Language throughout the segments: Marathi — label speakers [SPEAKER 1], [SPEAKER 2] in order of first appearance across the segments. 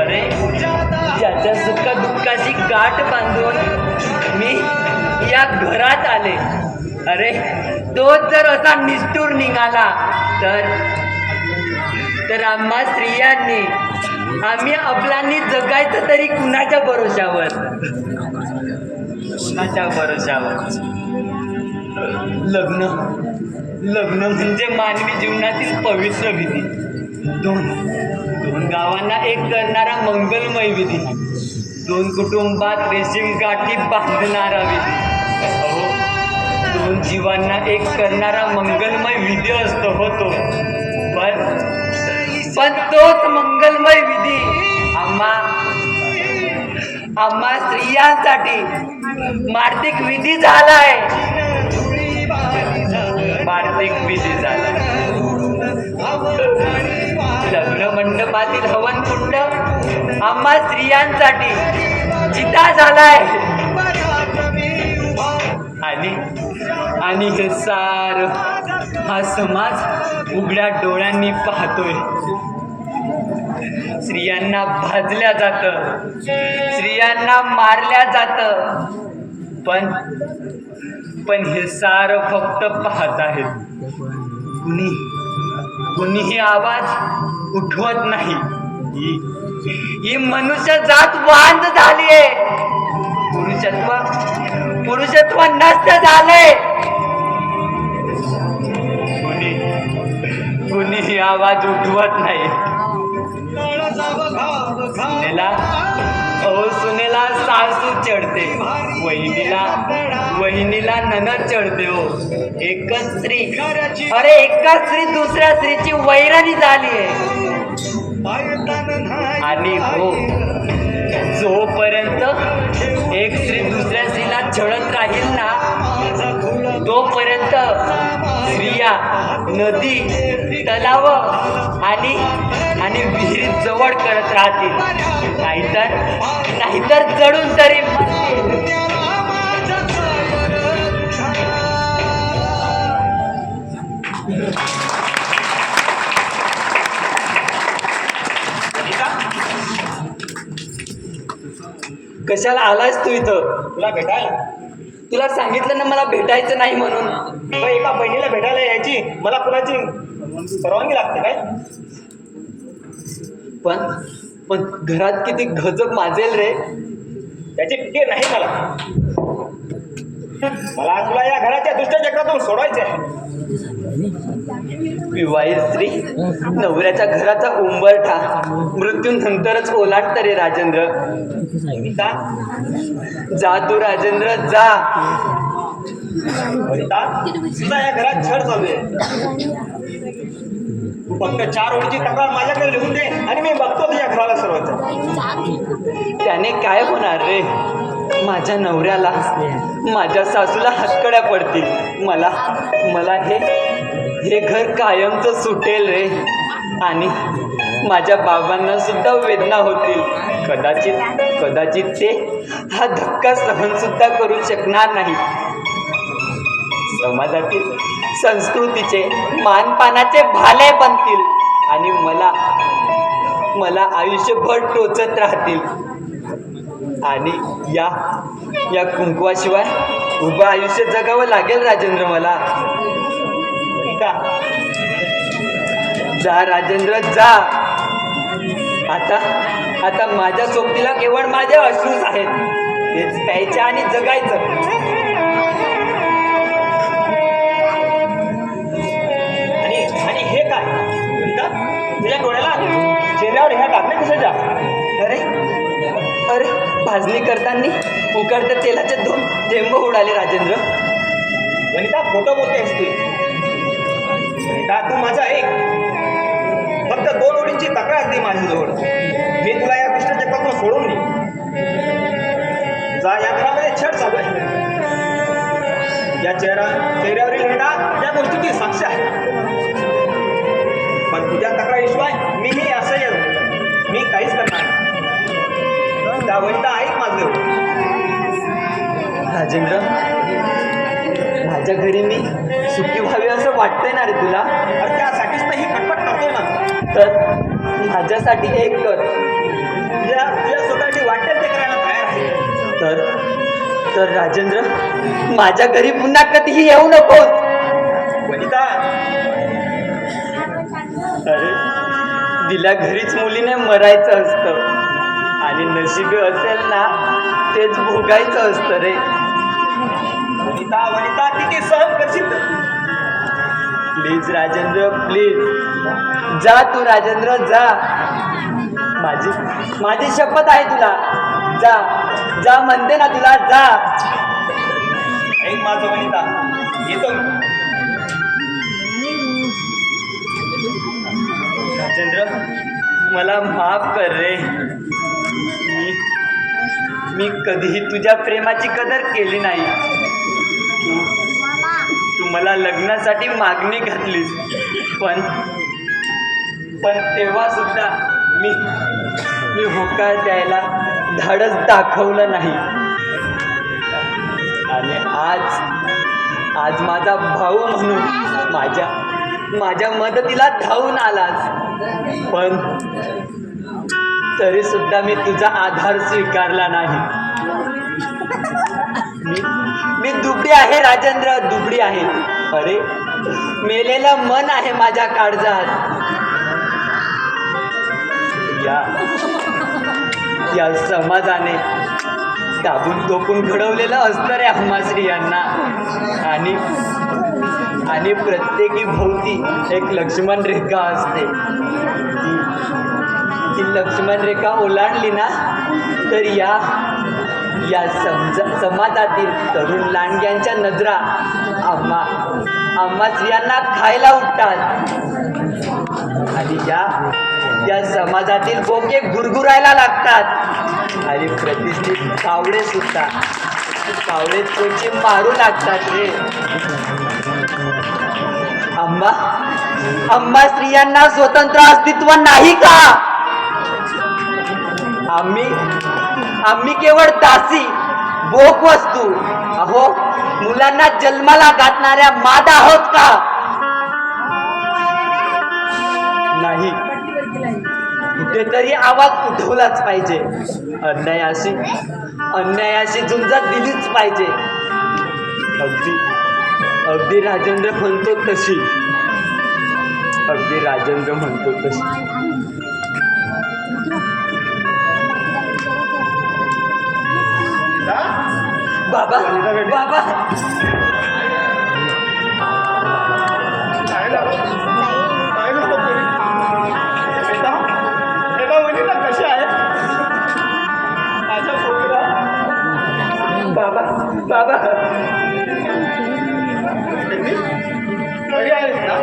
[SPEAKER 1] अरे ज्याच्या सुखा दुःखाची गाठ बांधून मी या घरात आले. अरे तो जर असा निष्ठूर निघाला तर तर आम्हा स्त्रियांनी आम्ही आपल्यानी जगायचं तरी कुणाच्या भरोशावर कुणाच्या भरोशावर लग्न. लग्न म्हणजे मानवी जीवनातील पवित्र विधी दोन. दोन गावांना एक करणारा मंगलमय विधी. दोन कुटुंबात रेशीम गाठी बांधणारा विधी. दोन जीवांना एक करणारा मंगलमय विधी असतो होतो पण पण तोच मंगलमय विधी आम्हा आम्हा स्त्रियांसाठी मार्तिक विधी झालाय. मार्तिक विधी झाला मंडपातील हवन कुंड. आम्हा स्त्रियांसाठी चिता झालाय. आणि आणि हे सार हा समाज उघड्या डोळ्यांनी पाहतोय. स्त्रियांना भाजल्या जातं. स्त्रियांना मारल्या जातं. पण पण हे सार फक्त पाहत आहेत. कुणी? कुणीही आवाज उठवत नाही. ही मनुष्य जात वांद झालीये. पुरुषत्व पुरुषत्व नष्ट झालंय. कुणी आवाज उठवत नाही. वहिनीला वहिनीला ननद चढते हो. एकच स्त्री. अरे एकच स्त्री दुसऱ्या स्त्रीची वैराणी झाली आहे. आणि हो जोपर्यंत एक स्त्री दुसऱ्या स्त्रीला छळत राहील ना तोपर्यंत स्त्रिया नदी तलाव आणि आणि विहिरीत जवळ करत राहतील. नाहीतर नाहीतर जडून तरी कशाला आलास तू इथं?
[SPEAKER 2] तुला भेटायला?
[SPEAKER 1] तुला सांगितलं ना मला भेटायचं नाही म्हणून.
[SPEAKER 2] मग एका बहिणीला भेटायला यायची. मला कुणाची परवानगी लागते काय?
[SPEAKER 1] पण पण घरात किती गजब माजेल रे.
[SPEAKER 2] त्याची पिके नाही मला. मला तुला या घराच्या दुष्ट चक्रातून सोडवायचे आहे
[SPEAKER 1] विवाहित्री स्त्री नवऱ्याच्या घराचा उंबरठा मृत्यूनंतरच ओलांडत रे राजेंद्र. जा तू राजेंद्र जा.
[SPEAKER 2] तुझा या घरात छळ चालू आहे. तू फक्त चार ओळीची तक्रार माझ्याकडे लिहून दे आणि मी बघतो तुझ्या घराला सर्वांचं.
[SPEAKER 1] त्याने काय होणार रे? माझ्या नवऱ्याला माझ्या सासूला हातकड्या पडतील. मला मला हे हे घर कायमचं सुटेल रे. आणि माझ्या बाबांना सुद्धा वेदना होतील. कदाचित कदाचित ते हा धक्का सहन सुद्धा करू शकणार नाही. समाजातील संस्कृतीचे मानपानाचे भाले बनतील आणि मला मला आयुष्यभर टोचत राहतील. आणि या या कुंकवाशिवाय उभं आयुष्य जगावं लागेल राजेंद्र मला.
[SPEAKER 2] वनिता
[SPEAKER 1] जा राजेंद्र जा. आता आता माझ्या सोबतीला केवळ माझे अश्रूच आहेत. तेच प्यायच्या आणि जगायचं.
[SPEAKER 2] आणि आणि हे काय? तुझ्या डोळ्याला चेहऱ्यावर ह्या टाकल्या कशाच्या
[SPEAKER 1] अरे अरे भाजणी करताना उकडत्या तेलाचे दोन थेंब उडाले राजेंद्र.
[SPEAKER 2] वनिता खोटं बोलतेस तू. वनिता तू माझा ऐक फक्त दोन ओळींची तक्रार दे माझ्याजवळ. मी तुला या दुष्ट चक्रातून सोडून दे जा या घरामध्ये छेड चालू आहे. या चेहरा चेहऱ्यावरील हिंडा या गोष्टीची साक्ष आहे. पण तुझ्या तक्रारीशिवाय मीही असह्य मी काहीच करणार नाही. त्या वैता ऐक माझं
[SPEAKER 1] राजेंद्र? माझ्या घरी मी सुखी व्हावी असं वाटतंय ना रे तुला?
[SPEAKER 2] अरे त्यासाठीच तर ही खटपट करतोय ना.
[SPEAKER 1] तर माझ्यासाठी एक कर.
[SPEAKER 3] तुझ्या तुझ्यासाठी वाटेल ते करायला तयार आहे.
[SPEAKER 1] तर तर राजेंद्र माझ्या घरी पुन्हा कधीही येऊ नकोस
[SPEAKER 3] वनिता.
[SPEAKER 1] अरे दिल्या घरीच मुलीने मरायचं असतं. आणि नशिबी असेल ना तेच भोगायचं असतं रे.
[SPEAKER 3] वनिता वनिता तिथे सहन करशील
[SPEAKER 1] प्लीज राजेंद्र प्लीज जा तू राजेंद्र जा. माझी माझी शपथ आहे तुला. जा जा म्हणते ना तुला जा.
[SPEAKER 3] ऐक माझं वनिता. येतो.
[SPEAKER 1] राजेंद्र मला माफ कर रे. मी मी कधीही तुझ्या प्रेमाची कदर केली नाही. मला लग्नासाठी मागणी घातलीस. पण पण तेव्हा सुद्धा मी मी होकार द्यायला धाडस दाखवलं नाही. आणि आज आज माझा भाऊ म्हणून माझ्या माझ्या मदतीला धावून आलास. पण तरी सुद्धा मी तुझा आधार स्वीकारला नाही. मी दुबडी आहे राजेंद्र दुबडी आहे. अरे मेलेलं मन आहे माझ्या काळजात. या या समाजाने दाबून तोपून घडवलेलं असतं रे आम्हा स्त्रियांना आणि आणि प्रत्येकी भोवती एक लक्ष्मण रेखा असते. ती ती लक्ष्मण रेखा ओलांडली ना तर या या समजा समाजातील तरुण लांडग्यांच्या नजरा. आम्हा आम्हा स्त्रियांना खायला उठतात. आणि या या समाजातील बोके गुरगुरायला लागतात. आणि प्रतिष्ठित कावडे सुद्धा. कावळे चोची मारू लागतात रे. आम्हा आम्हा स्त्रियांना स्वतंत्र अस्तित्व नाही का? आम्ही आम्ही केवळ दासी भोग वस्तू. अहो मुलांना जन्माला घातणाऱ्या मादा आहोत का? नाही. कुठेतरी आवाज उठवलाच पाहिजे. अन्यायाशी अन्यायाशी झुंजत दिलीच पाहिजे. अगदी अगदी राजेंद्र म्हणतो तशी. अगदी राजेंद्र म्हणतो तशी. बाबा बाबा.
[SPEAKER 3] कशी आहे माझ्या पोरीला
[SPEAKER 1] बाबा बाबा.
[SPEAKER 3] आहेस ना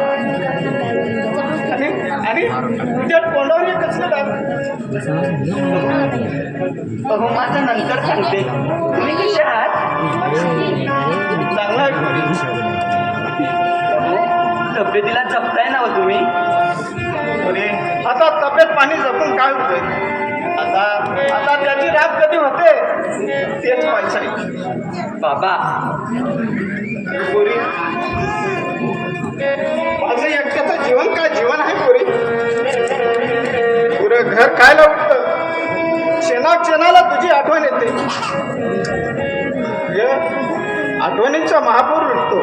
[SPEAKER 3] आणि तुझ्या तोंडावर
[SPEAKER 1] अहो माझं नंतर सांगते. तुम्ही कसे आहात
[SPEAKER 3] चांगला आहे
[SPEAKER 1] तब्येतीला जपताय ना हो तुम्ही.
[SPEAKER 3] आता तब्येत पाणी जपून काय होतंय? आता आता त्याची राग कधी होते? तेच पाहिजे
[SPEAKER 1] बाबा.
[SPEAKER 3] पोरी. माझं एकट्याचं जीवन काय? जीवन आहे पोरी. पुरं घर खायला उठतं क्षणा क्षणाला तुझी आठवण येते. आठवणींचा महापूर भेटतो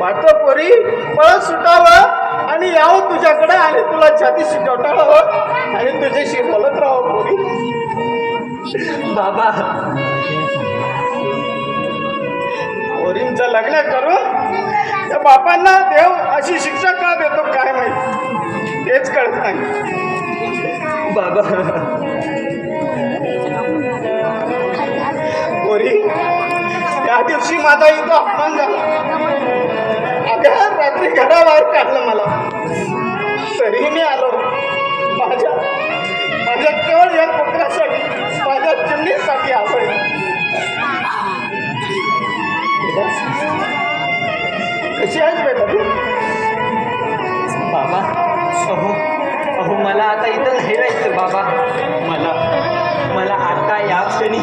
[SPEAKER 3] वाटतं पोरी पळत सुटावं आणि यावं तुझ्याकडे आणि तुला छाती टोटाळावं आणि तुझ्याशी बोलत राहावं पोरी.
[SPEAKER 1] बाबा.
[SPEAKER 3] पोरींचं लग्न करून त्या बापांना देव अशी शिक्षा का देतो काय माहिती? तेच कळत नाही.
[SPEAKER 1] बाबा.
[SPEAKER 3] पोरी त्या दिवशी माझा इथं अपमान झाला. अगं रात्री घराबाहेर काढलं मला. तरीही मी आलो. माझ्या माझ्या केवळ या पुत्रासाठी माझ्या चिमणीसाठी आपण कशी आहेस बेटा तू?
[SPEAKER 1] बाबा अहो अहो मला आता इथं नाही राहायचं बाबा. मला मला आता या क्षणी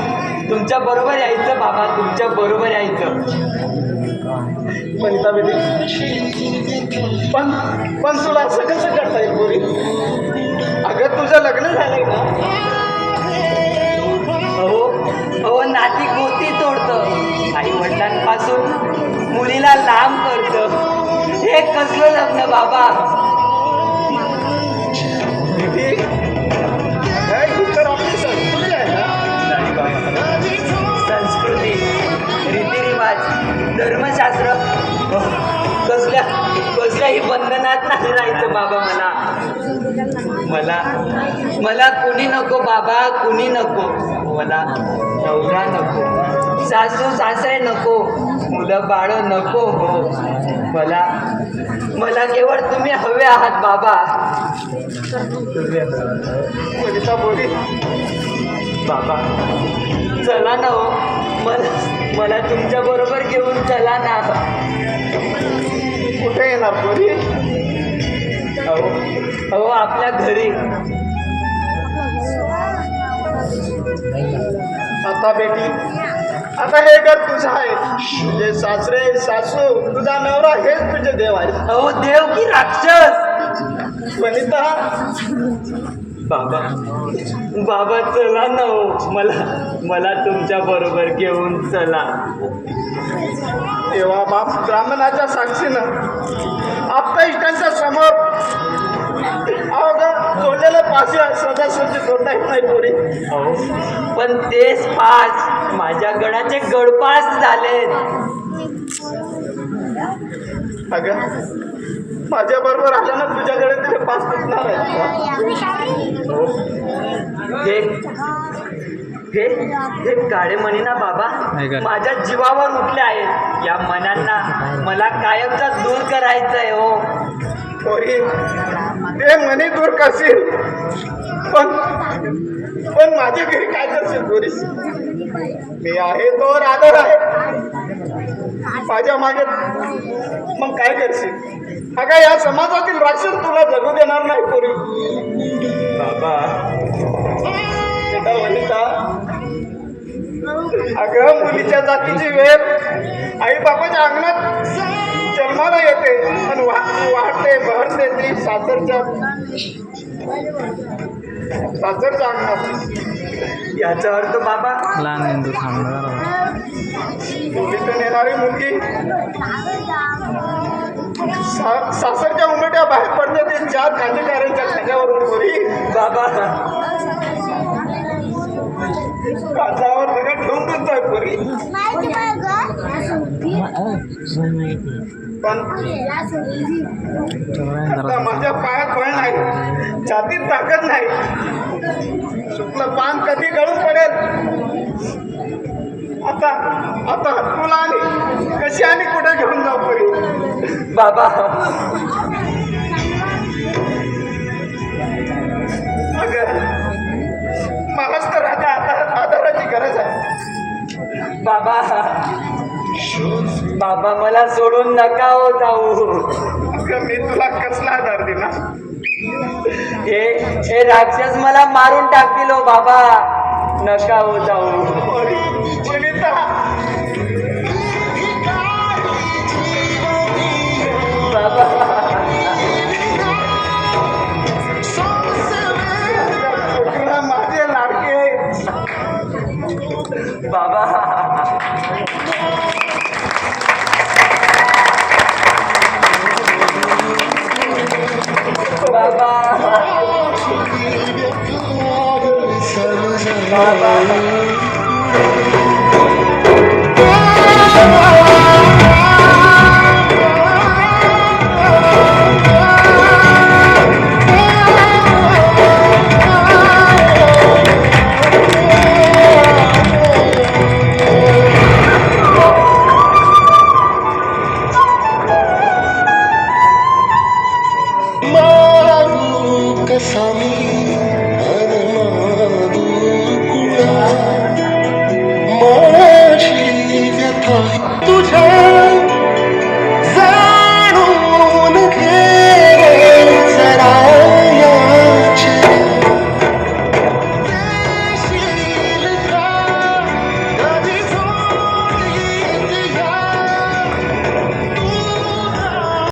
[SPEAKER 1] तुमच्या बरोबर यायचं बाबा तुमच्या बरोबर यायचं.
[SPEAKER 3] बेटी. पण पण तुला असं कसं करता येईल पोरी? अगं तुझं लग्न झालंय ना?
[SPEAKER 1] अहो अहो नाती गोती तोडतं. आई वडिलांपासून मुलीला लांब करतं. हे कसलं लग्न बाबा? मला. मला कुणी नको बाबा कुणी नको. मला नवरा नको. सासू सासरे नको. मुलं बाळं नको हो. मला मला केवळ तुम्ही हवे आहात बाबा.
[SPEAKER 3] बोली.
[SPEAKER 1] बाबा चला ना हो. मला मला तुमच्या बरोबर घेऊन चला ना.
[SPEAKER 3] कुठे येणार पोरी?
[SPEAKER 1] अहो. अहो आपल्या घरी.
[SPEAKER 3] आता बेटी. आता हे घर तुझं आहे. तुझे सासरे सासू तुझा नवरा हेच तुझे देव आहे
[SPEAKER 1] अहो देव की राक्षस?
[SPEAKER 3] वनिता.
[SPEAKER 1] बाबा. बाबा चला ना हो. मला मला तुमच्या बरोबर घेऊन चला.
[SPEAKER 3] तेव्हा बाप ब्राह्मणाच्या साक्षीनं. आपल्या इष्टांच्या समोर अवघं जोडता येत नाही पोरी.
[SPEAKER 1] अहो पण तेच पाच माझ्या गडाचे गडपास झालेत.
[SPEAKER 3] अगं माझ्या बरोबर आल्यानं तुझ्याकडे तिथे पाच फुटणार आहे
[SPEAKER 1] हो हे काळे मणी ना बाबा माझ्या जीवावर उठले आहेत. या मनांना मला कायमचा दूर करायचं आहे हो.
[SPEAKER 3] पोरी ते मनी दूर करशील. पण पण माझ्या घरी काय करशील पोरी? मी आहे तो आदर आहे. माझ्या मागे मग काय करशील? अगं या समाजातील राक्षस तुला जगू देणार नाही पोरी.
[SPEAKER 1] बाबा
[SPEAKER 3] वनिता अगं मुलीच्या जातीची वेळ. आई बापाच्या अंगणात जन्माला येते पण वा वाढते बहरते ती सासरच्या. सासरच्या अंगणात
[SPEAKER 1] याचा अर्थ बाबा
[SPEAKER 4] लहान मेंदू थांबणार
[SPEAKER 3] येणारी मुलगी सा- सासरच्या उमट्या बाहेर पडते ते चार कांदेकारांच्या खांद्यावरून पोरी
[SPEAKER 1] बाबा
[SPEAKER 3] काचावर सगळं ठेवून देतोय पोरी पण आता माझ्या पायात बळ नाही. छातीत ताकद नाही. शुक्ल पान कधी गळून पडेल? आता आता तुला आणि कशी आणि कुठे घेऊन जाऊ परी?
[SPEAKER 1] बाबा. बाबा. बाबा मला सोडून नका हो जाऊ.
[SPEAKER 3] मी तुला कसला आधार दिला?
[SPEAKER 1] हे हे राक्षस मला मारून टाकतील हो बाबा. नका हो जाऊ.
[SPEAKER 3] मा